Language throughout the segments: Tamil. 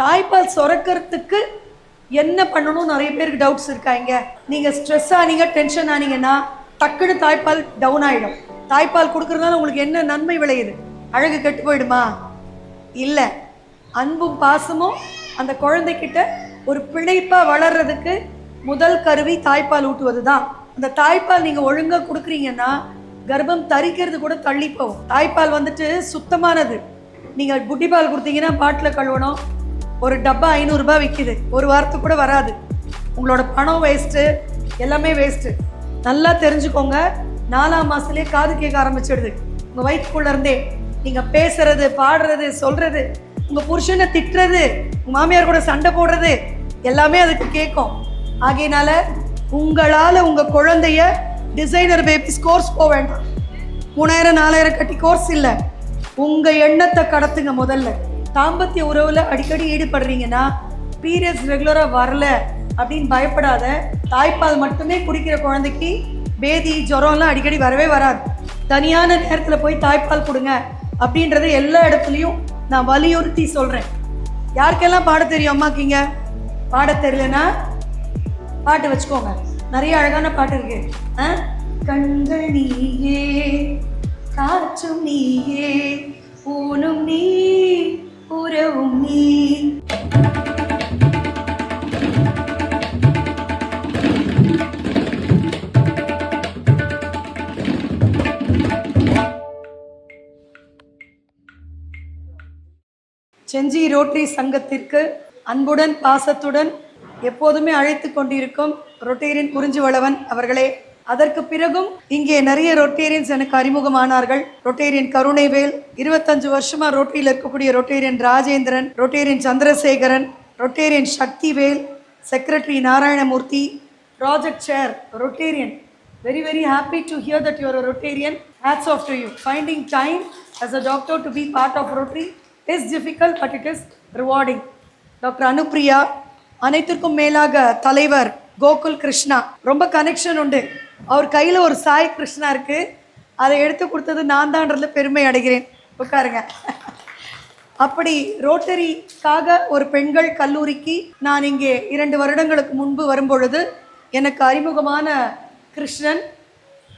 தாய்ப்பால் சுரக்கிறதுக்கு என்ன பண்ணணும் நிறைய பேருக்கு டவுட்ஸ் இருக்காங்க. நீங்க ஸ்ட்ரெஸ் ஆனீங்க டென்ஷன் ஆனீங்கன்னா டக்குன்னு தாய்ப்பால் டவுன் ஆயிடும். தாய்ப்பால் கொடுக்கறதுனால உங்களுக்கு என்ன நன்மை விளையுது? அழகு கெட்டு போயிடுமா? இல்லை. அன்பும் பாசமும் அந்த குழந்தைகிட்ட ஒரு பிழைப்பா வளர்றதுக்கு முதல் கருவி தாய்ப்பால் ஊட்டுவது தான் அந்த தாய்ப்பால் நீங்க ஒழுங்கா கொடுக்குறீங்கன்னா கர்ப்பம் தரிக்கிறது கூட தள்ளி போகும். தாய்ப்பால் வந்துட்டு சுத்தமானது. நீங்க புட்டி பால் கொடுத்தீங்கன்னா பாட்டில் கழுவணும் ஒரு டப்பா ஐநூறுரூபா விற்கிது ஒரு வாரத்துக்கு கூட வராது. உங்களோட பணம் வேஸ்ட்டு எல்லாமே வேஸ்ட்டு நல்லா தெரிஞ்சுக்கோங்க. நாலாம் மாதத்துலேயே காது கேட்க ஆரம்பிச்சிடுது. உங்கள் வயிற்றுக்குள்ளேருந்தே இருந்தே பேசுறது பாடுறது சொல்கிறது உங்கள் புருஷனை திட்டுறது உங்கள் மாமியார் கூட சண்டை போடுறது எல்லாமே அதுக்கு கேட்கும். ஆகையினால உங்களால் உங்கள் குழந்தைய டிசைனர் பேபிஸ் கோர்ஸ் போக வேண்டாம். மூணாயிரம் நாலாயிரம் கட்டி கோர்ஸ் இல்லை. உங்கள் எண்ணத்தை கடத்துங்க முதல்ல. தாம்பத்திய உறவுல அடிக்கடி ஈடுபடுறீங்கன்னா பீரியட்ஸ் ரெகுலரா வரல அப்படின்னு பயப்படாத. தாய்ப்பால் மட்டுமே குடிக்கிற குழந்தைக்கு பேதி ஜுரம்லாம் அடிக்கடி வரவே வராது. தனியான நேரத்தில் போய் தாய்ப்பால் கொடுங்க அப்படின்றத எல்லா இடத்துலையும் நான் வலியுறுத்தி சொல்கிறேன் யாருக்கெல்லாம் பாட தெரியும் அம்மாக்கிங்க? பாட தெரியலனா? பாட்டு வச்சுக்கோங்க. நிறைய அழகான பாட்டு இருக்கு. ஆ? கண்கள் நீயே காற்றும் நீயே ஊனும் நீ உறவும் நீ செஞ்சி ரோட்டரி சங்கத்திற்கு அன்புடன் பாசத்துடன் எப்போதுமே அழைத்து கொண்டிருக்கும் ரொட்டேரியன் குறிஞ்சி வளவன் அவர்களே அதற்கு பிறகும் இங்கே நிறைய ரொட்டேரியன்ஸ் எனக்கு அறிமுகமானார்கள். ரொட்டேரியன் கருணைவேல் இருபத்தஞ்சு வருஷமா ரொட்டியில் இருக்கக்கூடிய Rotarian Rajendran Rotarian Chandrasekaran Rotarian Sakthivel secretary Narayanamurthy project chair Rotarian. Very very happy to hear that you are a rotarian hats off to you. Finding time as a doctor to be part of rotary is difficult but it is rewarding. Doctor Anupriya அனைத்திற்கும் மேலாக தலைவர் கோகுல் கிருஷ்ணா. ரொம்ப கனெக்ஷன் உண்டு. அவர் கையில் ஒரு சாய் கிருஷ்ணா இருக்கு. அதை எடுத்து கொடுத்தது நான் தான்றதுல பெருமை அடைகிறேன். உட்காருங்க. அப்படி ரோட்டரிக்காக ஒரு பெண்கள் கல்லூரிக்கு நான் இங்கே இரண்டு வருடங்களுக்கு முன்பு வரும்பொழுது எனக்கு அறிமுகமான கிருஷ்ணன்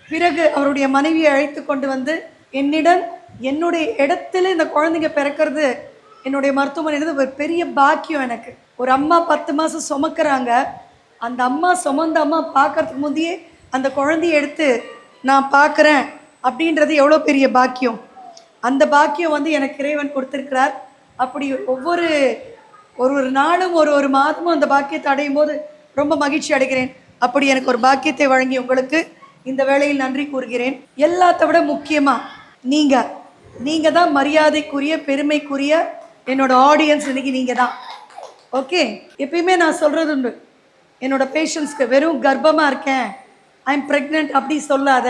பிறகு அவருடைய மனைவியை அழைத்து கொண்டு வந்து என்னிடம் என்னுடைய இடத்துல இந்த குழந்தைங்க பிறக்கிறது என்னுடைய மருத்துவமனையிலிருந்து ஒரு பெரிய பாக்கியம் எனக்கு. ஒரு அம்மா பத்து மாதம் சுமக்கிறாங்க. அந்த அம்மா சுமந்த அம்மா பார்க்கறதுக்கு முந்தையே அந்த குழந்தைய எடுத்து நான் பார்க்குறேன் அப்படின்றது எவ்வளோ பெரிய பாக்கியம். அந்த பாக்கியம் வந்து எனக்கு இறைவன் கொடுத்துருக்கிறார். அப்படி ஒவ்வொரு ஒரு ஒரு நாளும் ஒரு ஒரு மாதமும் அந்த பாக்கியத்தை அடையும் போது ரொம்ப மகிழ்ச்சி அடைகிறேன். அப்படி எனக்கு ஒரு பாக்கியத்தை வழங்கி உங்களுக்கு இந்த வேளையில் நன்றி கூறுகிறேன். எல்லாத்த விட முக்கியமாக நீங்கள் நீங்கள் தான் மரியாதைக்குரிய பெருமைக்குரிய என்னோட ஆடியன்ஸ் இன்னைக்கு நீங்கள் தான். ஓகே எப்பயுமே நான் சொல்கிறது உண்டு. என்னோட பேஷண்ட்ஸ்க்கு வெறும் கர்ப்பமாக இருக்கேன். ஐ எம் ப்ரெக்னென்ட் அப்படி சொல்லாத.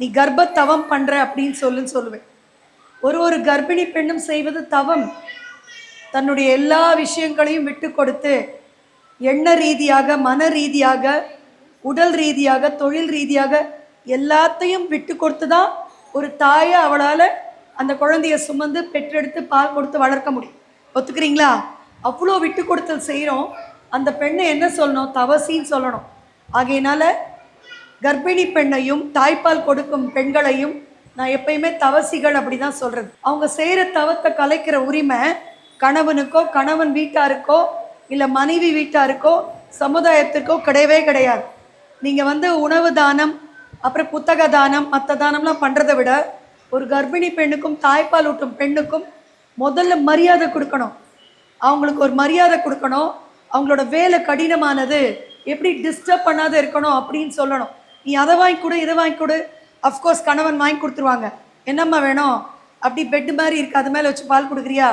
நீ கர்ப்பத்தவம் பண்ற அப்படின்னு சொல்லுன்னு சொல்லுவேன். ஒரு ஒரு கர்ப்பிணி பெண்ணும் செய்வது தவம். தன்னுடைய எல்லா விஷயங்களையும் விட்டு கொடுத்து எண்ண ரீதியாக மன ரீதியாக உடல் ரீதியாக தொழில் ரீதியாக எல்லாத்தையும் விட்டு கொடுத்து தான் ஒரு தாயை அவளால் அந்த குழந்தைய சுமந்து பெற்றெடுத்து பால் கொடுத்து வளர்க்க முடியும். ஒத்துக்கிறீங்களா? அவ்வளோ விட்டு கொடுத்தல் செய்கிறோம் அந்த பெண்ணை என்ன சொல்லணும்? தவசின்னு சொல்லணும். ஆகையினால கர்ப்பிணி பெண்ணையும் தாய்ப்பால் கொடுக்கும் பெண்களையும் நான் எப்பயுமே தவசிகள் அப்படி தான் சொல்கிறது அவங்க செய்கிற தவத்தை கலைக்கிற உரிமை கணவனுக்கோ கணவன் வீட்டாருக்கோ இல்லை மனைவி வீட்டாருக்கோ சமுதாயத்திற்கோ கிடையவே கிடையாது. நீங்கள் வந்து உணவு தானம் அப்புறம் புத்தக தானம் மற்ற தானம்லாம் பண்ணுறதை விட ஒரு கர்ப்பிணி பெண்ணுக்கும் தாய்ப்பால் ஊட்டும் பெண்ணுக்கும் முதல்ல மரியாதை கொடுக்கணும். அவங்களுக்கு ஒரு மரியாதை கொடுக்கணும். அவங்களோட வேலை கடினமானது. எப்படி டிஸ்டர்ப் பண்ணாத இருக்கணும் அப்படின்னு சொல்லணும். நீ அதை வாங்கி கொடு இதை வாங்கி கொடு. அஃப்கோர்ஸ் கணவன் வாங்கி கொடுத்துருவாங்க. என்னம்மா வேணும்? அப்படி பெட்டு மாதிரி இருக்கு அது மேலே வச்சு பால் கொடுக்குறியா?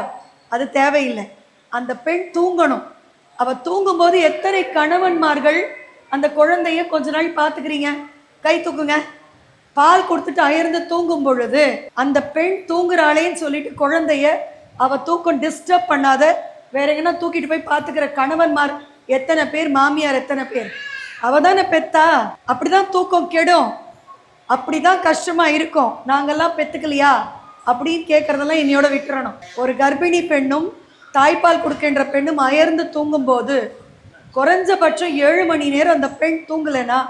அது தேவையில்லை. அந்த பெண் தூங்கணும். அவள் தூங்கும்போது எத்தனை கணவன்மார்கள் அந்த குழந்தைய கொஞ்ச நாள் பார்த்துக்கிறீங்க? கை தூக்குங்க. பால் கொடுத்துட்டு அயர்ந்து தூங்கும் பொழுது அந்த பெண் தூங்குறாளேன்னு சொல்லிட்டு குழந்தைய அவ தூக்கம் டிஸ்டர்ப் பண்ணாத வேற எங்கன்னா தூக்கிட்டு போய் பார்த்துக்கிற கணவன்மார் எத்தனை பேர்? மாமியார் எத்தனை பேர்? அவ தானே பெத்தா? அப்படிதான் தூக்கம் கெடும். அப்படிதான் கஷ்டமா இருக்கும். நாங்கெல்லாம் பெத்துக்கலையா? அப்படின்னு கேட்கறதெல்லாம் என்னையோட விட்டுறணும். ஒரு கர்ப்பிணி பெண்ணும் தாய்ப்பால் கொடுக்கின்ற பெண்ணும் அயர்ந்து தூங்கும்போது குறைஞ்சபட்சம் ஏழு மணி நேரம் அந்த பெண் தூங்கலைன்னா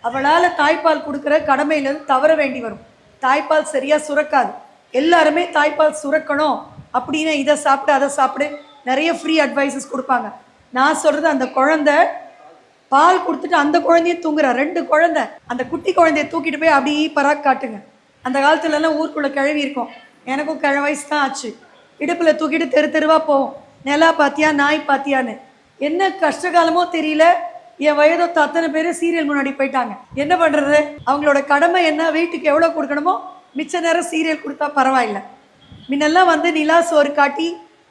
அவளால் தாய்ப்பால் கொடுக்குற கடமையிலேருந்து தவற வேண்டி வரும். தாய்ப்பால் சரியாக சுரக்காது. எல்லாருமே தாய்ப்பால் சுரக்கணும். அப்படின்னு இதை சாப்பிட்டு அதை சாப்பிடு நிறைய ஃப்ரீ அட்வைசஸ் கொடுப்பாங்க. நான் சொல்கிறது அந்த குழந்தை பால் கொடுத்துட்டு அந்த குழந்தைய தூங்குறா. ரெண்டு குழந்தை. அந்த குட்டி குழந்தைய தூக்கிட்டு போய் அப்படியே பராக் காட்டுங்க. அந்த காலத்துலலாம் ஊருக்குள்ளே கிழவி இருக்கும். எனக்கும் கிழ வயசு தான் ஆச்சு. இடுப்பில் தூக்கிட்டு தெரு தெருவாக போவோம். நிலா பாத்தியா நாய் பாத்தியான்னு. என்ன கஷ்டகாலமோ தெரியல. என் வயதொத்த அத்தனை பேர் சீரியல் முன்னாடி போயிட்டாங்க. என்ன பண்ணுறது அவங்களோட கடமை என்ன? வீட்டுக்கு எவ்வளோ கொடுக்கணுமோ மிச்ச நேரம் சீரியல் கொடுத்தா பரவாயில்ல. முன்னெல்லாம் வந்து நிலா சோறு காட்டி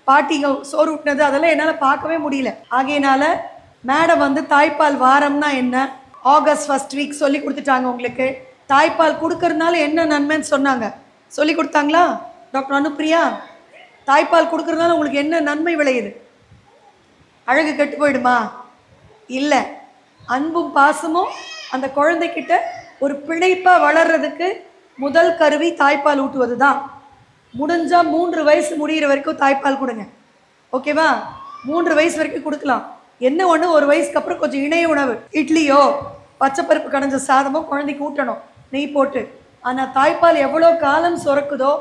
பாட்டிங்க சோறு ஊட்டினது அதெல்லாம் என்னால் பார்க்கவே முடியல. ஆகையினால மேடம் வந்து தாய்ப்பால் வாரம்னா என்ன? ஆகஸ்ட் ஃபர்ஸ்ட் வீக் சொல்லி கொடுத்துட்டாங்க உங்களுக்கு. தாய்ப்பால் கொடுக்கறதுனால என்ன நன்மைன்னு சொன்னாங்க. சொல்லி கொடுத்தாங்களா? டாக்டர் அனுப்பிரியா? தாய்ப்பால் கொடுக்கறதுனால உங்களுக்கு என்ன நன்மை விளையுது? அழகு கெட்டு போயிடுமா? இல்லை. அன்பும் பாசமும் அந்த குழந்தைக்கிட்ட ஒரு பிணைப்பாக வளர்றதுக்கு முதல் கருவி தாய்ப்பால் ஊட்டுவது தான் முடிஞ்சால் மூன்று வயசு முடியிற வரைக்கும் தாய்ப்பால் கொடுங்க. ஓகேவா? மூன்று வயசு வரைக்கும் கொடுக்கலாம். என்ன ஒன்று ஒரு வயசுக்கு அப்புறம் கொஞ்சம் இணைய உணவு. இட்லியோ பச்சைப்பருப்பு கடைஞ்ச சாதமோ குழந்தைக்கு ஊட்டணும். நெய் போட்டு. ஆனால் தாய்ப்பால் எவ்வளோ காலம் சுரக்குதோ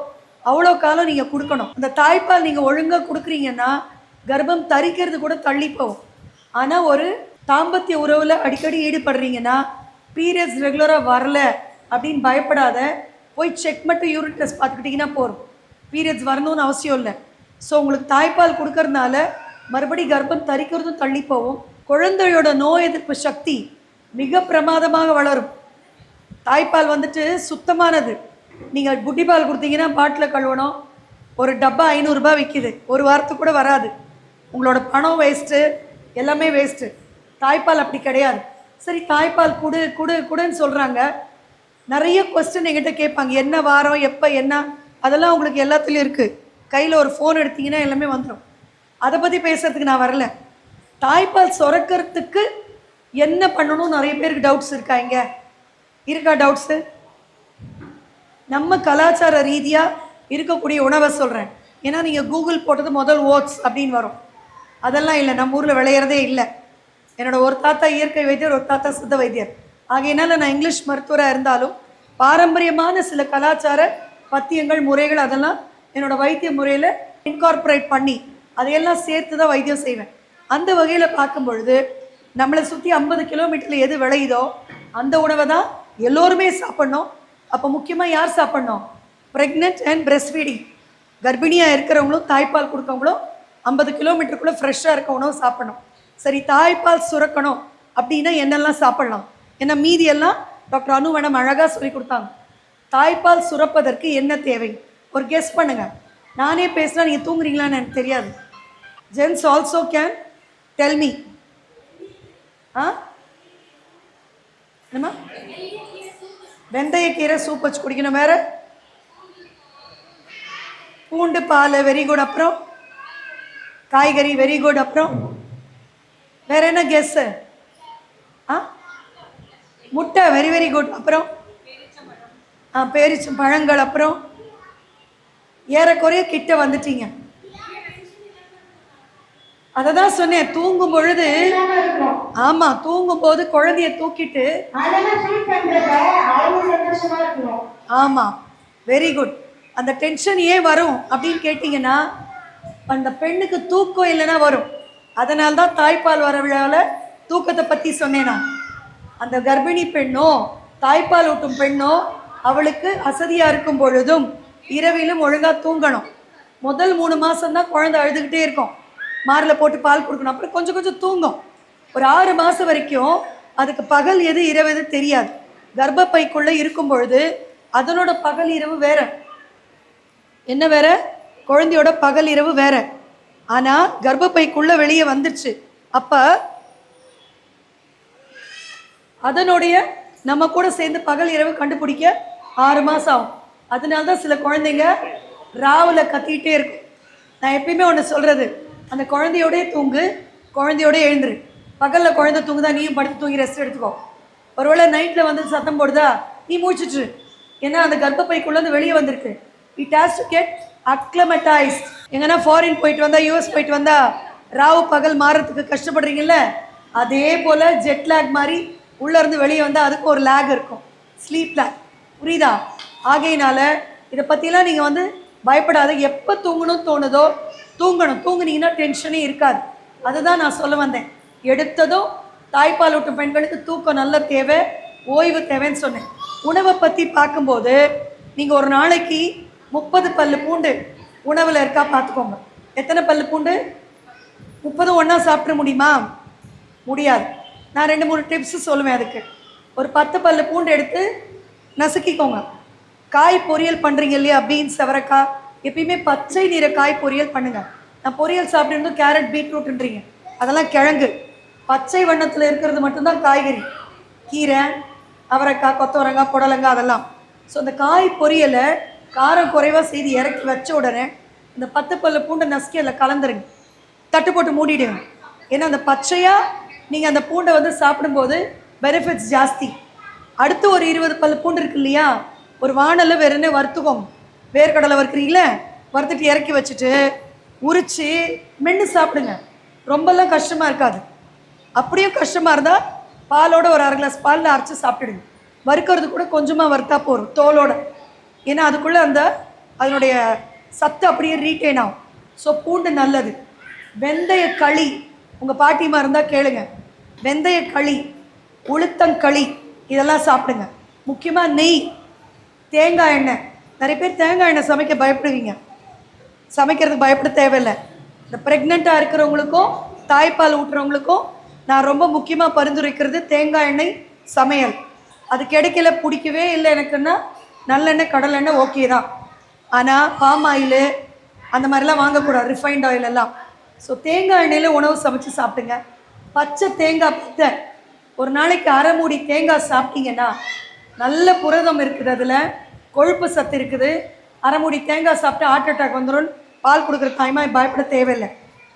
அவ்வளோ காலம் நீங்கள் கொடுக்கணும். அந்த தாய்ப்பால் நீங்கள் ஒழுங்காக கொடுக்குறீங்கன்னா கர்ப்பம் தரிக்கிறது கூட தள்ளி போகும். ஆனால் ஒரு தாம்பத்திய உறவில் அடிக்கடி ஈடுபடுறீங்கன்னா பீரியட்ஸ் ரெகுலராக வரல அப்படின்னு பயப்படாத போய் செக் மட்டும் யூரின் டெஸ்ட் பார்த்துக்கிட்டிங்கன்னா போதும். பீரியட்ஸ் வரணும்னு அவசியம் இல்லை. ஸோ உங்களுக்கு தாய்ப்பால் கொடுக்கறதுனால மறுபடி கர்ப்பம் தரிக்கிறதும் தள்ளி போகும் குழந்தையோட நோய் எதிர்ப்பு சக்தி மிக பிரமாதமாக வளரும். தாய்ப்பால் வந்துட்டு சுத்தமானது. நீங்கள் புட்டி பால் கொடுத்தீங்கன்னா பாட்டில் கழுவணும். ஒரு டப்பா ஐநூறுரூபா விற்கிது ஒரு வாரத்துக்கு கூட வராது. உங்களோட பணம் வேஸ்ட்டு எல்லாமே வேஸ்ட்டு தாய்ப்பால் அப்படி கிடையாது. சரி தாய்ப்பால் குடு குடு குடுன்னு சொல்கிறாங்க நிறைய கொஸ்டின் எங்கிட்ட கேட்பாங்க. என்ன வாரம் எப்போ என்ன? அதெல்லாம் உங்களுக்கு எல்லாத்துலேயும் இருக்குது கையில் ஒரு ஃபோன் எடுத்தீங்கன்னா எல்லாமே வந்துடும் அதை பற்றி பேசுறதுக்கு நான் வரல. தாய்ப்பால் சுரக்கிறதுக்கு என்ன பண்ணணும் நிறைய பேருக்கு டவுட்ஸ் இருக்கா இங்க இருக்கா டவுட்ஸு நம்ம கலாச்சார ரீதியாக இருக்கக்கூடிய உணவை சொல்கிறேன் ஏன்னா நீங்கள் கூகுள் போட்டது முதல் ஓட்ஸ் அப்படின்னு வரும். அதெல்லாம் இல்லை நம்ம ஊரில் விளையிறதே இல்லை. என்னோட ஒரு தாத்தா இயற்கை வைத்தியர் ஒரு தாத்தா சித்த வைத்தியர். ஆகையினால் நான் இங்கிலீஷ் மருத்துவராக இருந்தாலும் பாரம்பரியமான சில கலாச்சார பத்தியங்கள் முறைகள் அதெல்லாம் என்னோடய வைத்திய முறையில் இன்கார்பரேட் பண்ணி அதையெல்லாம் சேர்த்து தான் வைத்தியம் செய்வேன். அந்த வகையில் பார்க்கும் பொழுது நம்மளை சுற்றி ஐம்பது கிலோமீட்டரில் எது விளையுதோ அந்த உணவை தான் எல்லோருமே சாப்பிட்ணும். அப்போ முக்கியமாக யார் சாப்பிட்ணும்? ப்ரெக்னென்ட் அண்ட் பிரெஸ்ட் ஃபீடிங் கர்ப்பிணியாக இருக்கிறவங்களும் தாய்ப்பால் கொடுக்கவங்களும் ஐம்பது கிலோமீட்டருக்குள்ளே ஃப்ரெஷ்ஷாக இருக்க உணவு சாப்பிடணும். சரி தாய்ப்பால் சுரக்கணும் அப்படின்னா என்னெல்லாம் சாப்பிட்லாம்? ஏன்னா மீதியெல்லாம் டாக்டர் அனு மேடம் அழகாக சொல்லி கொடுத்தாங்க. தாய்ப்பால் சுரப்பதற்கு என்ன தேவை? ஒரு கெஸ் பண்ணுங்கள் நானே பேசினா நீங்கள் தூங்குறீங்களான்னு எனக்கு தெரியாது. Gents also can tell me ஆ என்னம்மா? வெந்தயக்கீரை சூப் வச்சு குடிக்கணும் வேற? பூண்டு பால் வெரி குட் அப்புறம்? காய்கறி வெரி குட் அப்புறம்? வேற என்ன கெஸ்ஸு ஆ முட்டை வெரி வெரி குட் அப்புறம்? ஆ பேரிச்சம் பழங்கள் அப்புறம்? ஏறக்குறைய கிட்ட வந்துட்டீங்க. அதை தான் சொன்னேன் தூங்கும் பொழுது ஆமா தூங்கும் போது குழந்தைய தூக்கிட்டு ஆமா வெரி குட் அந்த டென்ஷன் ஏன் வரும் அப்படின்னு கேட்டிங்கன்னா அந்த பெண்ணுக்கு தூக்கம் இல்லைன்னா வரும். அதனால தான் தாய்ப்பால் வர விழாவில் தூக்கத்தை பற்றி சொன்னேன் நான். அந்த கர்ப்பிணி பெண்ணோ தாய்ப்பால் ஊட்டும் பெண்ணோ அவளுக்கு அசதியாக இருக்கும் பொழுதும் இரவிலும் ஒழுங்காக தூங்கணும். முதல் மூணு மாதம் தான் குழந்தை அழுதுகிட்டே இருக்கும். மாரில் போட்டு பால் கொடுக்கணும். அப்புறம் கொஞ்சம் கொஞ்சம் தூங்கும். ஒரு ஆறு மாதம் வரைக்கும் அதுக்கு பகல் எது இரவு எது தெரியாது. கர்ப்பப்பைக்குள்ளே இருக்கும் பொழுது அதனோட பகல் இரவு வேற. என்ன வேற? குழந்தையோட பகல் இரவு வேற. ஆனால் கர்ப்பப்பைக்குள்ளே வெளியே வந்துருச்சு. அப்போ அதனுடைய நம்ம கூட சேர்ந்து பகல் இரவு கண்டுபிடிக்க ஆறு மாதம் ஆகும். அதனால தான் சில குழந்தைங்க ராவில் கத்திக்கிட்டே இருக்கும். நான் எப்பயுமே ஒன்று சொல்கிறது அந்த குழந்தையோடயே தூங்கு குழந்தையோட எழுந்துரு. பகலில் குழந்தை தூங்குதா நீயும் படுத்து தூங்கி ரெஸ்ட் எடுத்துக்கோ. ஒருவேளை நைட்டில் வந்து சத்தம் போடுதா நீ மூச்சுட்டு ஏன்னா அந்த கர்ப்பப்பைக்குள்ளேருந்து வெளியே வந்திருக்கு. It has to get acclimatised எங்கன்னா ஃபாரின் போயிட்டு வந்தால் யூஎஸ் போயிட்டு வந்தால் ராவு பகல் மாறத்துக்கு கஷ்டப்படுறீங்கல்ல? அதே போல் ஜெட் லேக் மாதிரி உள்ளேருந்து வெளியே வந்தால் அதுக்கு ஒரு லேக் இருக்கும். ஸ்லீப் லேக் புரியுதா? ஆகையினால இதை பற்றிலாம் நீங்கள் வந்து பயப்படாத. எப்போ தூங்கணும்னு தோணுதோ தூங்கணும். தூங்குனீங்கன்னா டென்ஷனே இருக்காது. அதுதான் நான் சொல்ல வந்தேன். எடுத்ததும் தாய்ப்பால் ஊட்டும் பெண்களுக்கு தூக்கம் நல்ல தேவை ஓய்வு தேவைன்னு சொன்னேன். உணவை பற்றி பார்க்கும்போது நீங்கள் ஒரு நாளைக்கு முப்பது பல்லு பூண்டு உணவில் இருக்கா பார்த்துக்கோங்க. எத்தனை பல்லு பூண்டு? முப்பதும் ஒன்றா சாப்பிட முடியுமா? முடியாது. நான் ரெண்டு மூணு டிப்ஸ் சொல்லுவேன் அதுக்கு. ஒரு பத்து பல்லு பூண்டு எடுத்து நசுக்கிக்கோங்க. காய் பொரியல் பண்ணுறீங்க இல்லையா? பீன்ஸ் அவரைக்காய் எப்பயுமே பச்சை நிற காய் பொரியல் பண்ணுங்க. நான் பொரியல் சாப்பிட்டு கேரட் பீட்ரூட்ன்றீங்க அதெல்லாம் கிழங்கு. பச்சை வண்ணத்தில் இருக்கிறது மட்டும்தான் காய்கறி. கீரை அவரைக்காய் கொத்தவரங்காய் புடலங்காய் அதெல்லாம். ஸோ அந்த காய் பொரியலை காரம் குறைவாக செய்து இறக்கி வச்ச உடனே இந்த பத்து பல்லு பூண்டை நசுக்கி அதில் கலந்துருங்க. தட்டு போட்டு மூடிடுங்க. ஏன்னா அந்த பச்சையாக நீங்கள் அந்த பூண்டை வந்து சாப்பிடும்போது பெனிஃபிட்ஸ் ஜாஸ்தி. அடுத்து ஒரு இருபது பல்லு பூண்டு இருக்கு இல்லையா? ஒரு வானல்ல வேற என்ன வறுத்துக்கோங்க. வேர்க்கடலை வறுக்கிறீங்களே வறுத்துட்டு இறக்கி வச்சுட்டு உரித்து மென்று சாப்பிடுங்க. ரொம்பலாம் கஷ்டமாக இருக்காது. அப்படியும் கஷ்டமாக இருந்தால் பாலோட ஒரு அரை கிளாஸ் பாலில் அரைச்சி சாப்பிட்டுடுங்க. வறுக்கிறது கூட கொஞ்சமாக வறுத்தா போதும் தோலோட. ஏன்னா அதுக்குள்ளே அந்த அதனுடைய சத்து அப்படியே ரீட்டைன் ஆகும். ஸோ பூண்டு நல்லது. வெந்தய களி உங்கள் பாட்டிமா இருந்தால் கேளுங்க. வெந்தய களி உளுத்தங்களி இதெல்லாம் சாப்பிடுங்க. முக்கியமாக நெய் தேங்காய் எண்ணெய். நிறைய பேர் தேங்காய் எண்ணெய் சமைக்க பயப்படுவீங்க. சமைக்கிறதுக்கு பயப்பட தேவையில்லை. இந்த ப்ரெக்னெண்ட்டாக இருக்கிறவங்களுக்கும் தாய்ப்பால் ஊட்டுறவங்களுக்கும் நான் ரொம்ப முக்கியமாக பரிந்துரைக்கிறது தேங்காய் எண்ணெய் சமையல். அது கிடைக்கல பிடிக்கவே இல்லை எனக்குன்னா நல்லெண்ணெய் கடலெண்ணெய் ஓகே தான். ஆனால் பாம் ஆயிலு அந்த மாதிரிலாம் வாங்கக்கூடாது ரிஃபைண்ட் ஆயில் எல்லாம். ஸோ தேங்காய் எண்ணெயில் உணவு சமைச்சு சாப்பிடுங்க. பச்சை தேங்காய் பத்தை ஒரு நாளைக்கு அரை மூடி தேங்காய் சாப்பிட்டீங்கன்னா நல்ல புரதம் இருக்குது அதில். கொழுப்பு சத்து இருக்குது. அரைமுடி தேங்காய் சாப்பிட்டு ஹார்ட் அட்டாக் வந்துடும் பால் கொடுக்குற தாய்மாய் பயப்பட தேவையில்லை.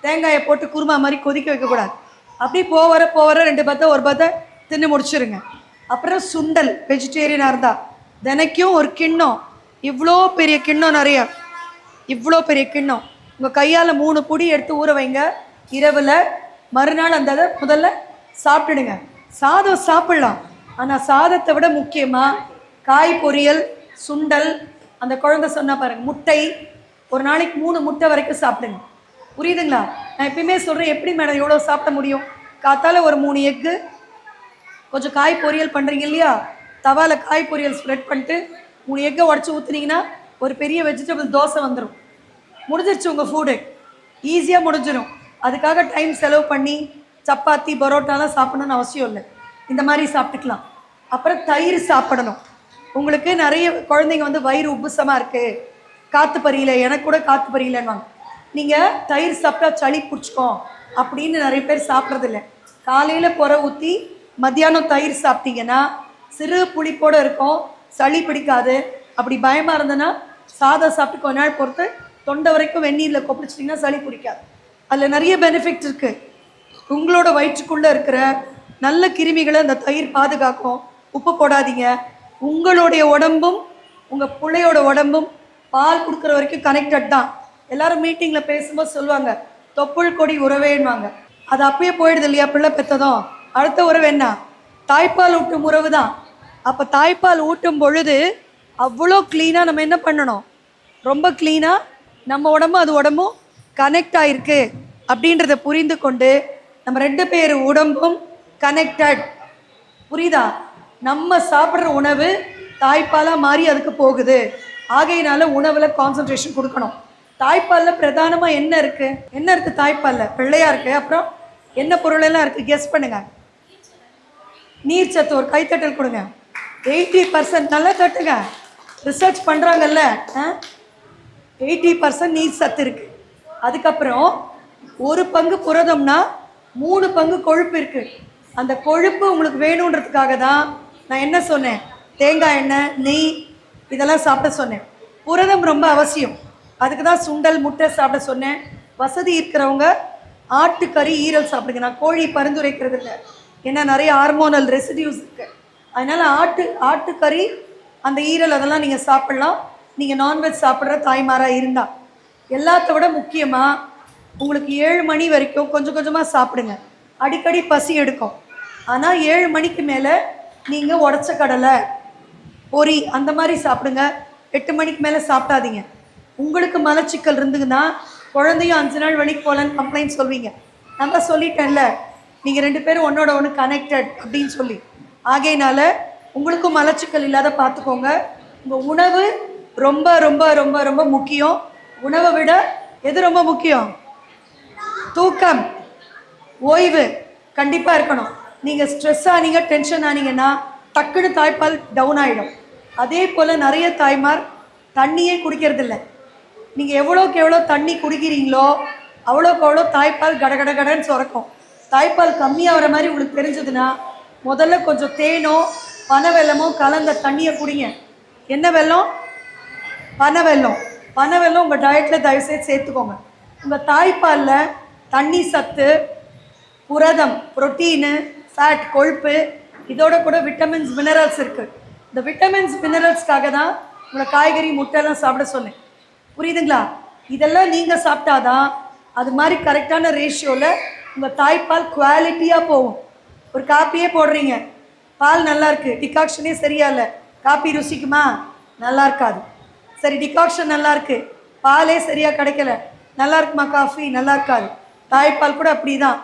தேங்காயை போட்டு குருமா மாதிரி கொதிக்க வைக்கக்கூடாது. அப்படி போவர போவர ரெண்டு பத்தை ஒரு பத்தை தின்னு முடிச்சுருங்க. அப்புறம் சுண்டல் வெஜிடேரியனாக இருந்தால் தினைக்கும் ஒரு கிண்ணம். இவ்வளோ பெரிய கிண்ணம் நிறைய. இவ்வளோ பெரிய கிண்ணம். உங்கள் கையால் மூணு பொடி எடுத்து ஊற வைங்க. இரவில் மறுநாள் அந்த இதை முதல்ல சாப்பிட்டுடுங்க. சாதம் சாப்பிட்லாம். ஆனால் சாதத்தை விட முக்கியமாக காய் பொரியல் சுண்டல் அந்த குழந்தை சொன்னால் பாருங்கள் முட்டை. ஒரு நாளைக்கு மூணு முட்டை வரைக்கும் சாப்பிடுங்க. புரியுதுங்களா? நான் எப்பயுமே சொல்கிறேன் எப்படி மேடம் எவ்வளோ சாப்பிட முடியும்? காத்தால ஒரு மூணு எக்கு கொஞ்சம் காய் பொரியல் பண்ணுறீங்க இல்லையா? தவால காய் பொரியல் ஸ்ப்ரெட் பண்ணிட்டு மூணு எக்கை உடச்சி ஊற்றுனீங்கன்னா ஒரு பெரிய வெஜிடபிள் தோசை வந்துடும் முடிஞ்சிருச்சு உங்கள் ஃபுட்டு ஈஸியாக முடிஞ்சிடும் அதுக்காக டைம் செலவு பண்ணி சப்பாத்தி பரோட்டாலாம் சாப்பிடணும்னு அவசியம் இல்லை. இந்த மாதிரி சாப்பிட்டுக்கலாம். அப்புறம் தயிர் சாப்பிடணும். உங்களுக்கு நிறைய குழந்தைங்க வந்து வயிறு உப்புசமாக இருக்குது காற்று பறியில எனக்கு கூட காற்று பறியிலன்னுவாங்க. நீங்கள் தயிர் சாப்பிட்டா சளி பிடிச்சிக்கும் அப்படின்னு நிறைய பேர் சாப்பிட்றதில்ல. காலையில் புற ஊற்றி மத்தியானம் தயிர் சாப்பிட்டீங்கன்னா சிறு புளிப்போடு இருக்கும் சளி பிடிக்காது. அப்படி பயமாக இருந்ததுன்னா சாதம் சாப்பிட்டு கொஞ்ச நாள் பொறுத்து தொண்டை வரைக்கும் வெந்நீரில் கொப்பிடிச்சிட்டிங்கன்னா சளி பிடிக்காது. அதில் நிறைய பெனிஃபிட் இருக்குது உங்களோட வயிற்றுக்குள்ளே இருக்கிற நல்ல கிருமிகளை அந்த தயிர் பாதுகாக்கும். உப்பு போடாதீங்க. உங்களுடைய உடம்பும் உங்கள் பிள்ளையோட உடம்பும் பால் கொடுக்குற வரைக்கும் கனெக்டட் தான். எல்லாரும் மீட்டிங்கில் பேசும்போது சொல்லுவாங்க தொப்புள் கொடி உறவேன்வாங்க அது அப்பயே போயிடுது இல்லையா பிள்ளை பெற்றதும் அடுத்த உறவு என்ன? தாய்ப்பால் ஊட்டும் உறவு தான். அப்போ தாய்ப்பால் ஊட்டும் பொழுது அவ்வளோ க்ளீனாக நம்ம என்ன பண்ணணும்? ரொம்ப க்ளீனாக நம்ம உடம்பும் அது உடம்பும் கனெக்ட் ஆகிருக்கு அப்படின்றத புரிந்து கொண்டு நம்ம ரெண்டு பேர் உடம்பும் கனெக்டட் புரியுதா? நம்ம சாப்பிட்ற உணவு தாய்ப்பாலாக மாறி அதுக்கு போகுது. ஆகையினால உணவில் கான்சன்ட்ரேஷன் கொடுக்கணும். தாய்ப்பாலில் பிரதானமாக என்ன இருக்குது என்ன இருக்குது தாய்ப்பாலில்? வெள்ளையாக இருக்குது அப்புறம் என்ன பொருள் எல்லாம் இருக்குது கெஸ் பண்ணுங்கள் நீர் சத்து ஒரு கைத்தட்டல் கொடுங்க. எயிட்டி பர்சன்ட் நல்லா தட்டுங்க. ரிசர்ச் பண்ணுறாங்கல்ல எயிட்டி பர்சன்ட் நீர் சத்து இருக்கு. அதுக்கப்புறம் ஒரு பங்கு புரதம்னா மூணு பங்கு கொழுப்பு இருக்கு. அந்த கொழுப்பு உங்களுக்கு வேணுன்றதுக்காக தான் நான் என்ன சொன்னேன்? தேங்காய் எண்ணெய் நெய் இதெல்லாம் சாப்பிட சொன்னேன். புரதம் ரொம்ப அவசியம். அதுக்கு தான் சுண்டல் முட்டை சாப்பிட சொன்னேன். வசதி இருக்கிறவங்க ஆட்டுக்கறி ஈரல் சாப்பிடுங்க. நான் கோழி பரிந்துரைக்கிறது இல்லை. ஏன்னா நிறைய ஹார்மோனல் ரெசிடியூஸ் இருக்குது அதனால் ஆட்டு ஆட்டுக்கறி அந்த ஈரல் அதெல்லாம் நீங்கள் சாப்பிட்லாம். நீங்கள் நான்வெஜ் சாப்பிட்ற தாய்மாராக இருந்தால் எல்லாத்த விட முக்கியமாக உங்களுக்கு ஏழு மணி வரைக்கும் கொஞ்சம் கொஞ்சமாக சாப்பிடுங்க. அடிக்கடி பசி எடுக்கும். ஆனால் ஏழு மணிக்கு மேலே நீங்கள் உடச்ச கடலை பொரி அந்த மாதிரி சாப்பிடுங்க. எட்டு மணிக்கு மேலே சாப்பிடாதீங்க. உங்களுக்கு மலச்சிக்கல் இருந்துங்கன்னா குழந்தையும் அஞ்சு நாள் வழிக்கு போகலன்னு கம்ப்ளைண்ட் சொல்வீங்க. நான் தான் சொல்லிட்டேன்ல நீங்கள் ரெண்டு பேரும் ஒன்னோட ஒன்று கனெக்டட் அப்படின்னு சொல்லி. ஆகையினால உங்களுக்கும் மலச்சிக்கல் இல்லாத பார்த்துக்கோங்க. உங்கள் உணவு ரொம்ப ரொம்ப ரொம்ப ரொம்ப முக்கியம். உணவை விட எது ரொம்ப முக்கியம்? தூக்கம் ஓய்வு கண்டிப்பாக இருக்கணும். நீங்கள் ஸ்ட்ரெஸ் ஆனீங்க டென்ஷன் ஆனீங்கன்னா டக்குன்னு தாய்ப்பால் டவுன் ஆகிடும் அதே போல் நிறைய தாய்மார் தண்ணியே குடிக்கிறதில்ல. நீங்கள் எவ்வளோக்கு எவ்வளோ தண்ணி குடிக்கிறீங்களோ அவ்வளோக்கு அவ்வளோ தாய்ப்பால் கடகட கடன்னு சுரக்கும். தாய்ப்பால் கம்மியாகிற மாதிரி உங்களுக்கு தெரிஞ்சதுன்னா முதல்ல கொஞ்சம் தேனோ பனை வெள்ளமோ கலந்த தண்ணியை குடிங்க. என்ன வெல்லம்? பனை வெல்லம். பனை வெல்லம் உங்கள் டயட்டில் தயவுசெய்து சேர்த்துக்கோங்க. உங்கள் தாய்ப்பாலில் தண்ணி சத்து புரதம் புரோட்டீனு ஃபேட் கொழுப்பு இதோட கூட விட்டமின்ஸ் மினரல்ஸ் இருக்குது இந்த விட்டமின்ஸ் மினரல்ஸ்க்காக தான் உங்களை காய்கறி முட்டைலாம் சாப்பிட சொன்னேன். புரியுதுங்களா? இதெல்லாம் நீங்கள் சாப்பிட்டாதான் அது மாதிரி கரெக்டான ரேஷியோவில் உங்கள் தாய்ப்பால் குவாலிட்டியாக போகும். ஒரு காப்பியே போடுறீங்க. பால் நல்லா இருக்கு டிகாக்ஷனே சரியா இல்லை. காப்பி ருசிக்குமா? நல்லா இருக்காது சரி டிகாக்ஷன் நல்லாயிருக்கு. பாலே சரியாக கிடைக்கல. நல்லா இருக்குமா காஃபி? நல்லா இருக்காது தாய்ப்பால் கூட அப்படி தான்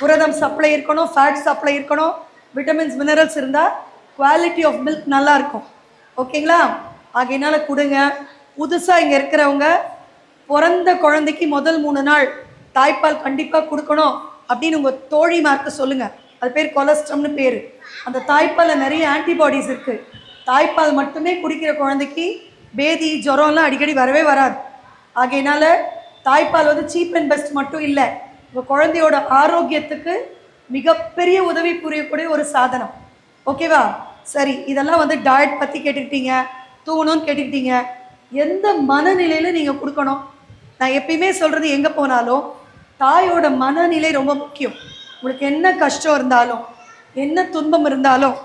புரதம் சப்ளை இருக்கணும் ஃபேட் சப்ளை இருக்கணும் விட்டமின்ஸ் மினரல்ஸ் இருந்தால் குவாலிட்டி ஆஃப் மில்க் நல்லா இருக்கும் ஓகேங்களா ஆகையினால கொடுங்க. புதுசாக இங்கே இருக்கிறவங்க பிறந்த குழந்தைக்கு முதல் மூணு நாள் தாய்ப்பால் கண்டிப்பாக கொடுக்கணும் அப்படின்னு உங்கள் தோழி மார்க்க சொல்லுங்கள் அது பேர் கொலஸ்ட்ரம்னு பேர். அந்த தாய்ப்பாலில் நிறைய ஆன்டிபாடிஸ் இருக்குது தாய்ப்பால் மட்டுமே குடிக்கிற குழந்தைக்கு பேதி ஜுரம்லாம் அடிக்கடி வரவே வராது. ஆகையினால தாய்ப்பால் வந்து சீப் அண்ட் பெஸ்ட் மட்டும் இல்லை. உங்கள் குழந்தையோட ஆரோக்கியத்துக்கு மிகப்பெரிய உதவி புரியக்கூடிய ஒரு சாதனம். ஓகேவா சரி இதெல்லாம் வந்து டயட் பற்றி கேட்டுக்கிட்டீங்க தூங்கணும்னு கேட்டுக்கிட்டீங்க. எந்த மனநிலையில் நீங்கள் கொடுக்கணும்? நான் எப்பயுமே சொல்கிறது எங்கே போனாலும் தாயோட மனநிலை ரொம்ப முக்கியம். உங்களுக்கு என்ன கஷ்டம் இருந்தாலும் என்ன துன்பம் இருந்தாலும்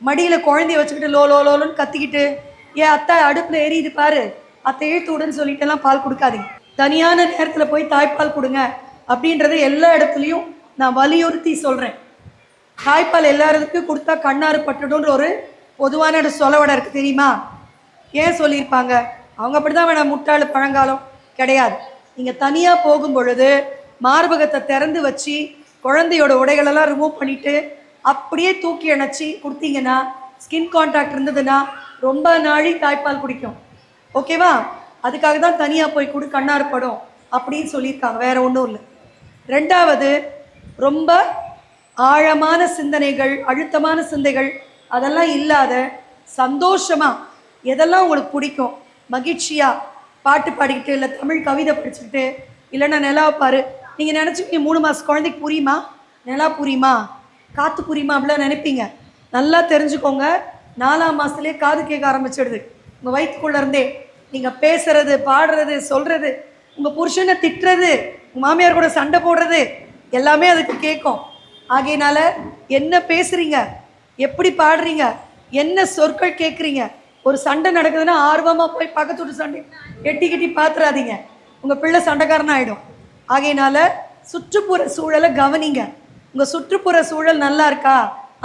மடியில் குழந்தைய வச்சுக்கிட்டு லோ லோ லோலோன்னு கத்திக்கிட்டு ஏன் அத்தை அடுப்பில் எரியுது பாரு. அத்தை இழுத்து விடுன்னு சொல்லிட்டுலாம் பால் கொடுக்காதீங்க. தனியான நேரத்தில் போய் தாய்ப்பால் கொடுங்க. அப்படின்றத எல்லா இடத்துலையும் நான் வலியுறுத்தி சொல்கிறேன் தாய்ப்பால் எல்லாருக்கும் கொடுத்தா கண்ணாறு பட்டுடும்ன்ற ஒரு பொதுவான ஒரு சொலவடை இருக்குது தெரியுமா? ஏன் சொல்லியிருப்பாங்க? அவங்க அப்படி தான் வேணாம் முட்டாளு பழங்காலம் கிடையாது. நீங்கள் தனியாக போகும் பொழுது மார்பகத்தை திறந்து வச்சு குழந்தையோட உடைகளெல்லாம் ரிமூவ் பண்ணிவிட்டு அப்படியே தூக்கி அணைச்சி கொடுத்தீங்கன்னா ஸ்கின் கான்டாக்ட் இருந்ததுன்னா ரொம்ப நாளி தாய்ப்பால் குடிக்கும். ஓகேவா அதுக்காக தான் தனியாக போய் கொடு கண்ணாறு படம் அப்படின்னு சொல்லியிருக்காங்க. வேற ஒன்றும் இல்லை. ரெண்டாவது ரொம்ப ஆழமான சிந்தனைகள் அழுத்தமான சிந்தைகள் அதெல்லாம் இல்லாத சந்தோஷமாக எதெல்லாம் உங்களுக்கு பிடிக்கும்? மகிழ்ச்சியாக பாட்டு பாடிக்கிட்டு இல்லை தமிழ் கவிதை படிச்சுக்கிட்டு இல்லைன்னா நிலாவை பாரு. நீங்கள் நினச்சிப்பீங்க மூணு மாதம் குழந்தைக்கு புரியுமா? நிலா புரியுமா? காற்று புரியுமா? அப்படிலாம் நினைப்பீங்க. நல்லா தெரிஞ்சுக்கோங்க. நாலாம் மாதத்துலேயே காது கேட்க ஆரம்பிச்சிடுது. உங்கள் வயிற்றுக்குள்ளே இருந்தே நீங்கள் பேசுறது பாடுறது சொல்கிறது உங்கள் புருஷனை திட்டுறது மாமியார் கூட சண்டை போடுறது எல்லாமே அதுக்கு கேட்கும் ஆகையினால என்ன பேசுறீங்க? எப்படி பாடுறீங்க? என்ன சொற்கள் கேட்குறீங்க ஒரு சண்டை நடக்குதுன்னா ஆர்வமாக போய் பக்கத்து வீட்டு சண்டை எட்டி கட்டி பார்த்துறாதீங்க உங்கள் பிள்ளை சண்டைக்காரன் ஆகிடும் ஆகையினால சுற்றுப்புற சூழலை கவனிங்க. உங்கள் சுற்றுப்புற சூழல் நல்லா இருக்கா?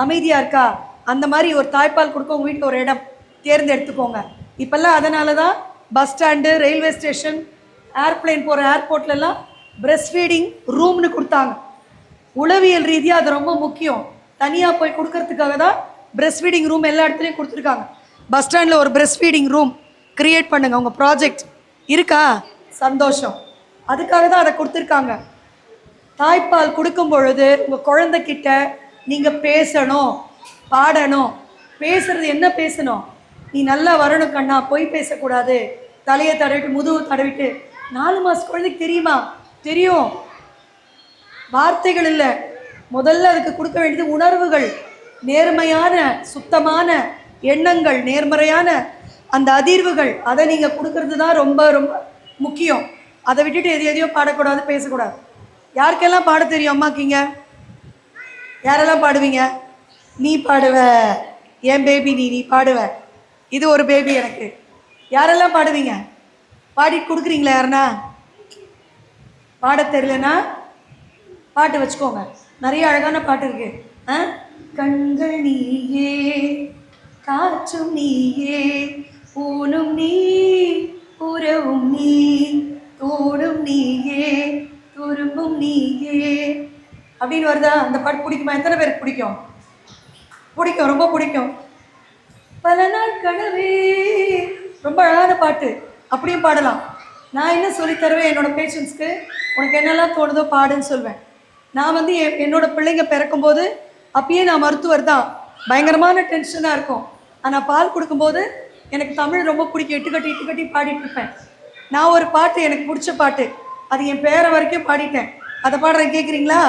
அமைதியாக இருக்கா? அந்த மாதிரி ஒரு தாய்ப்பால் கொடுக்க உங்கள் வீட்டில் ஒரு இடம் தேர்ந்தெடுத்துக்கோங்க. இப்போல்லாம் அதனால தான் bus stand railway station aeroplane போகிற ஏர்போர்ட்லலாம் பிரஸ்ட் ஃபீடிங் ரூம்னு கொடுத்தாங்க. உளவியல் ரீதியாக அது ரொம்ப முக்கியம். தனியாக போய் கொடுக்கறதுக்காக தான் பிரஸ்ட் ஃபீடிங் ரூம் எல்லா இடத்துலையும் கொடுத்துருக்காங்க. பஸ் ஸ்டாண்டில் ஒரு பிரஸ்ட் ஃபீடிங் ரூம் கிரியேட் பண்ணுங்க. உங்கள் ப்ராஜெக்ட் இருக்கா? சந்தோஷம். அதுக்காக தான் அதை கொடுத்துருக்காங்க. தாய்ப்பால் கொடுக்கும் பொழுது உங்கள் குழந்தைக்கிட்ட நீங்கள் பேசணும் பாடணும். பேசுறது என்ன பேசணும்? நீ நல்லா வரணும் கண்ணா. பொய் பேசக்கூடாது. தலையை தடவிட்டு முதுகு தடவிட்டு. நாலு மாதம் குழந்தைக்கு தெரியுமா? தெரியும். வார்த்தைகள் இல்லை முதல்ல அதுக்கு கொடுக்க வேண்டியது உணர்வுகள். நேர்மையான சுத்தமான எண்ணங்கள் நேர்மறையான அந்த அதிர்வுகள். அதை நீங்கள் கொடுக்கறது தான் ரொம்ப ரொம்ப முக்கியம். அதை விட்டுட்டு எது எதையோ பாடக்கூடாது பேசக்கூடாது. யாருக்கெல்லாம் பாட தெரியும் அம்மாக்கிங்க? யாரெல்லாம் பாடுவீங்க? நீ பாடுவ. என் பேபி நீ நீ பாடுவ. இது ஒரு பேபி எனக்கு. யாரெல்லாம் பாடுவீங்க? பாடி கொடுக்குறீங்களா யாருன்னா? பாடத் தெரியலனா பாட்டு வச்சுக்கோங்க. நிறைய அழகான பாட்டு இருக்கு. ஆ? கண்கள் நீயே காற்றும் நீயே ஊனும் நீ உறவும் நீ தோடும் நீயே துரும்பும் நீயே. அப்படின்னு வருதா? அந்த பாட்டு பிடிக்குமா? எத்தனை பேருக்கு பிடிக்கும்? பிடிக்கும் ரொம்ப பிடிக்கும். பல நாள் கனவே ரொம்ப அழகான பாட்டு. அப்படியும் பாடலாம். நான் என்ன சொல்லித் தருவேன் என்னோட பேஷண்ட்ஸ்க்கு உனக்கு என்னெல்லாம் தோணுதோ பாடுன்னு சொல்வேன். நான் வந்து என் என்னோட பிள்ளைங்க பிறக்கும்போது அப்பயே நான் மருத்துவர் தான். பயங்கரமான டென்ஷனாக இருக்கும். ஆனால் பால் கொடுக்கும்போது எனக்கு தமிழ் ரொம்ப பிடிக்கும். இட்டுக்கட்டி இட்டுக்கட்டி பாடிட்டு இருப்பேன். நான் ஒரு பாட்டு எனக்கு பிடிச்ச பாட்டு. அது என் பேரை வரைக்கும் பாடிட்டேன். அதை பாடுறேன் கேட்குறீங்களா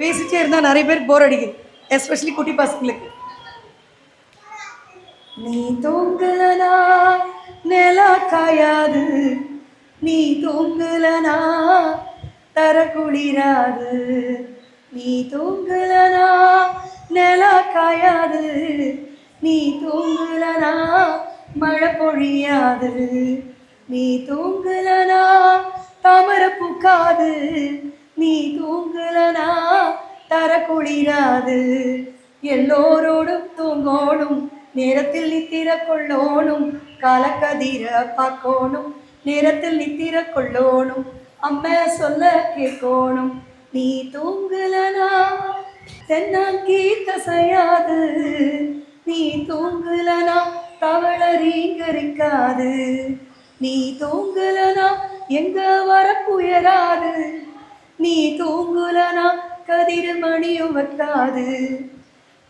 பேசிட்டே இருந்தால் நிறைய பேர் போர் அடிக்குது. எஸ்பெஷலி குட்டி பசங்களுக்கு. நீ தூங்கலனா நிலா காயாது. நீ தூங்கலனா தர குளிராது. நீ தூங்கலனா நில காயாது. நீ தூங்கலனா மழை பொழியாது. நீ தூங்கலனா தாமரை பூக்காது. நீ தூங்கலனா தர குளிராது. எல்லோரோடும் தூங்கோணும் நேரத்தில் நித்திர கொள்ளோணும் காலக்கதிர பார்க்கோணும் நேரத்தில் நித்திர கொள்ளோணும். அம்மா சொல்ல கேட்கணும். நீ தூங்கலனா? தென்னான் கீத்த நீ தூங்கலனா தவள ரீங்கரிக்காது. நீ தூங்கலனா எங்க வரப்புயராது நீ தூங்குலனா கதிர் மணியும் வைக்காது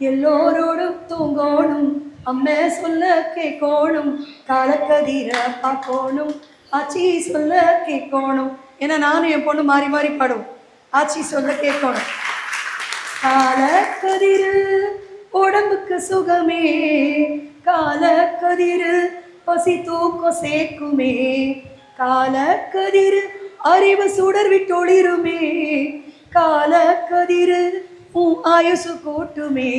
எல்லோரோடும் தூங்கோணும். அம்மே சொல்ல கேட்கணும். காலக்கதிர பார்க்கோணும். ஆச்சி சொல்ல கேட்கணும். ஏன்னா நானும் என் பொண்ணு மாறி மாறி பாடுவோம். ஆச்சி சொல்ல கேட்கணும். காலக்கதிரு உடம்புக்கு சுகமே கால கதிரு பசி தூக்கம் சேர்க்குமே காலக்கதிரு அறிவு சுடர் விட்டொளிருமே காலக்கதிரு உன் ஆயுசு கூட்டுமே.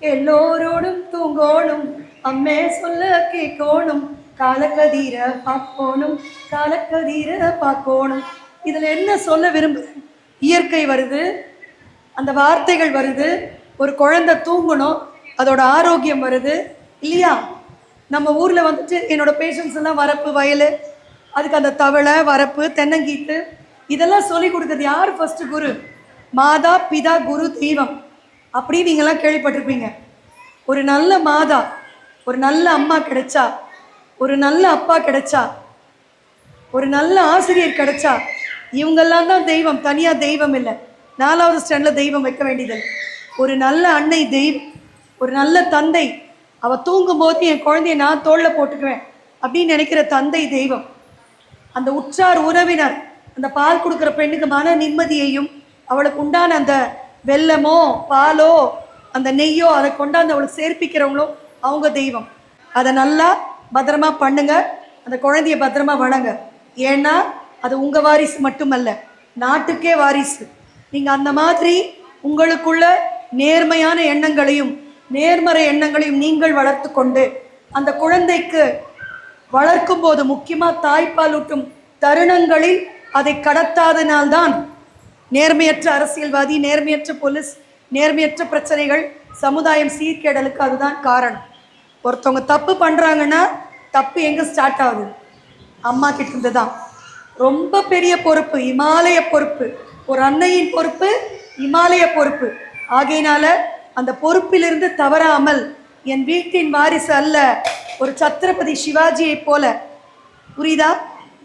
எல்லோரோடும் தூங்கோணும். அம்மே சொல்ல கேட்கோணும். காலக்கதிர பார்க்கோணும் காலக்கதிர பார்க்கோணும். இதில் என்ன சொல்ல விரும்புறேன் இயற்கை வருது அந்த வார்த்தைகள் வருது ஒரு குழந்தை தூங்கணும் அதோட ஆரோக்கியம் வருது இல்லையா? நம்ம ஊரில் வந்துட்டு என்னோட பேஷண்ட்ஸ் எல்லாம் வரப்பு வயல் அதுக்கு அந்த தவளை வரப்பு தென்னங்கீத்து இதெல்லாம் சொல்லி கொடுக்குறது யார் ஃபஸ்ட்டு குரு? மாதா பிதா குரு தெய்வம். அப்படி நீங்கள்லாம் கேள்விப்பட்டிருப்பீங்க. ஒரு நல்ல மாதா ஒரு நல்ல அம்மா கிடைச்சா ஒரு நல்ல அப்பா கிடைச்சா ஒரு நல்ல ஆசிரியர் கிடைச்சா இவங்கெல்லாம் தான் தெய்வம் தனியாக தெய்வம் இல்லை. நாலாவது ஸ்டாண்டில் தெய்வம் வைக்க வேண்டியதில்லை ஒரு நல்ல அன்னை தெய்வம் ஒரு நல்ல தந்தை. அவள் தூங்கும்போது என் குழந்தைய நான் தோளில் போட்டுக்குவேன் அப்படின்னு நினைக்கிற தந்தை தெய்வம். அந்த உற்றார் உறவினர் அந்த பால் கொடுக்குற பெண்ணுக்கு மன நிம்மதியையும் அவளுக்கு உண்டான அந்த வெல்லமோ பாலோ அந்த நெய்யோ அதை கொண்டாந்து அவளுக்கு சேர்ப்பிக்கிறவங்களோ அவங்க தெய்வம். அதை நல்லா பத்திரமா பண்ணுங்க. அந்த குழந்தைய பத்திரமா வணங்க. ஏன்னா அது உங்க வாரிசு மட்டுமல்ல நாட்டுக்கே வாரிசு. நீங்க அந்த மாதிரி உங்களுக்குள்ள நேர்மையான எண்ணங்களையும் நேர்மறை எண்ணங்களையும் நீங்கள் வளர்த்து கொண்டு அந்த குழந்தைக்கு வளர்க்கும் போது முக்கியமா தாய்ப்பாலூட்டும் தருணங்களில் அதை கடத்தாதனால்தான் நேர்மையற்ற அரசியல்வாதி நேர்மையற்ற போலீஸ் நேர்மையற்ற பிரச்சனைகள் சமுதாயம் சீர்கேடலுக்கு அதுதான் காரணம். ஒருத்தவங்க தப்பு பண்ணுறாங்கன்னா தப்பு எங்கே ஸ்டார்ட் ஆகுது? அம்மா கிட்ட இருந்து தான் ரொம்ப பெரிய பொறுப்பு இமாலய பொறுப்பு. ஒரு அன்னையின் பொறுப்பு இமாலய பொறுப்பு. ஆகையினால அந்த பொறுப்பிலிருந்து தவறாமல் என் வீட்டின் வாரிசு அல்ல ஒரு சத்ரபதி சிவாஜியை போல புரியுதா?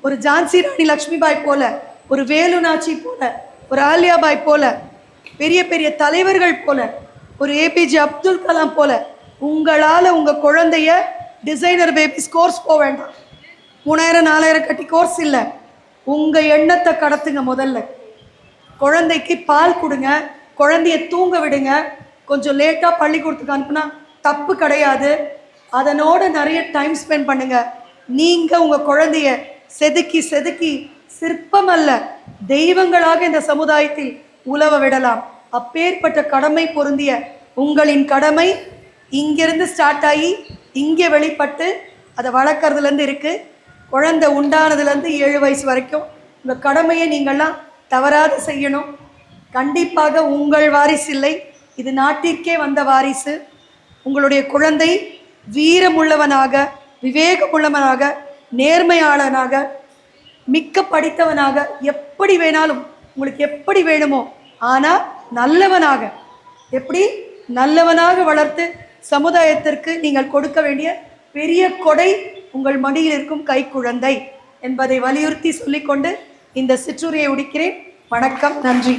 ஒரு ஜான்சி ராணி லக்ஷ்மிபாய் போல ஒரு வேலு நாச்சி போல ஒரு ஆலியாபாய் போல பெரிய பெரிய தலைவர்கள் போல ஒரு ஏபிஜே அப்துல் கலாம் போல உங்களால் உங்கள் குழந்தைய டிசைனர் பேபிஸ் கோர்ஸ் போக வேண்டாம். மூணாயிரம் நாலாயிரம் கட்டி கோர்ஸ் இல்லை. உங்கள் எண்ணத்தை கடத்துங்க முதல்ல. குழந்தைக்கு பால் கொடுங்க. குழந்தைய தூங்க விடுங்க. கொஞ்சம் லேட்டாக பள்ளிக்கூடத்துக்கு அனுப்புனா தப்பு கிடையாது. அதனோட நிறைய டைம் ஸ்பெண்ட் பண்ணுங்க. நீங்கள் உங்கள் குழந்தைய செதுக்கி செதுக்கி சிற்பம் அல்ல தெய்வங்களாக இந்த சமுதாயத்தில் உலவ விடலாம். அப்பேற்பட்ட கடமை பொருந்திய உங்களின் கடமை இங்கிருந்து ஸ்டார்ட் ஆகி இங்கே வெளிப்பட்டு அதை வளர்க்குறதுலேருந்து இருக்குது குழந்தை உண்டானதுலேருந்து ஏழு வயசு வரைக்கும் உங்கள் கடமையை நீங்கள்லாம் தவறாத செய்யணும். கண்டிப்பாக உங்கள் வாரிசு இல்லை. இது நாட்டிற்கே வந்த வாரிசு. உங்களுடைய குழந்தை வீரமுள்ளவனாக விவேகமுள்ளவனாக நேர்மையாளனாக மிக்க படித்தவனாக எப்படி வேணாலும் உங்களுக்கு எப்படி வேணுமோ ஆனால் நல்லவனாக எப்படி? நல்லவனாக வளர்த்து சமுதாயத்திற்கு நீங்கள் கொடுக்க வேண்டிய பெரிய கொடை உங்கள் மடியில் இருக்கும் கைக்குழந்தை என்பதை வலியுறுத்தி சொல்லிக்கொண்டு இந்த சிற்றுரையை உடிக்கிறேன் வணக்கம். நன்றி.